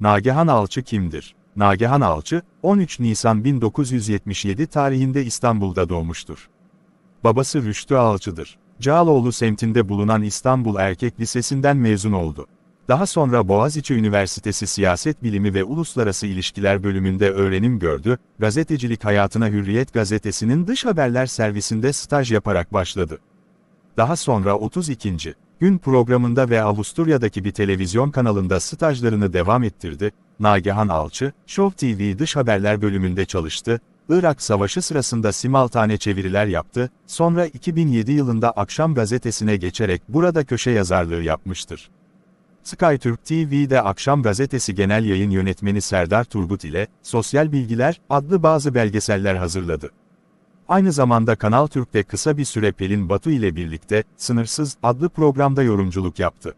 Nagihan Alçı kimdir? Nagihan Alçı, 13 Nisan 1977 tarihinde İstanbul'da doğmuştur. Babası Rüştü Alçı'dır. Cağaloğlu semtinde bulunan İstanbul Erkek Lisesi'nden mezun oldu. Daha sonra Boğaziçi Üniversitesi Siyaset Bilimi ve Uluslararası İlişkiler bölümünde öğrenim gördü, gazetecilik hayatına Hürriyet gazetesinin dış haberler servisinde staj yaparak başladı. Daha sonra 32. gün programında ve Avusturya'daki bir televizyon kanalında stajlarını devam ettirdi. Nagihan Alçı, Show TV dış haberler bölümünde çalıştı. Irak Savaşı sırasında simultane çeviriler yaptı. Sonra 2007 yılında Akşam Gazetesi'ne geçerek burada köşe yazarlığı yapmıştır. SkyTürk TV'de Akşam Gazetesi Genel Yayın Yönetmeni Serdar Turgut ile Sosyal Bilgiler adlı bazı belgeseller hazırladı. Aynı zamanda Kanal Türk'te kısa bir süre Pelin Batu ile birlikte Sınırsız adlı programda yorumculuk yaptı.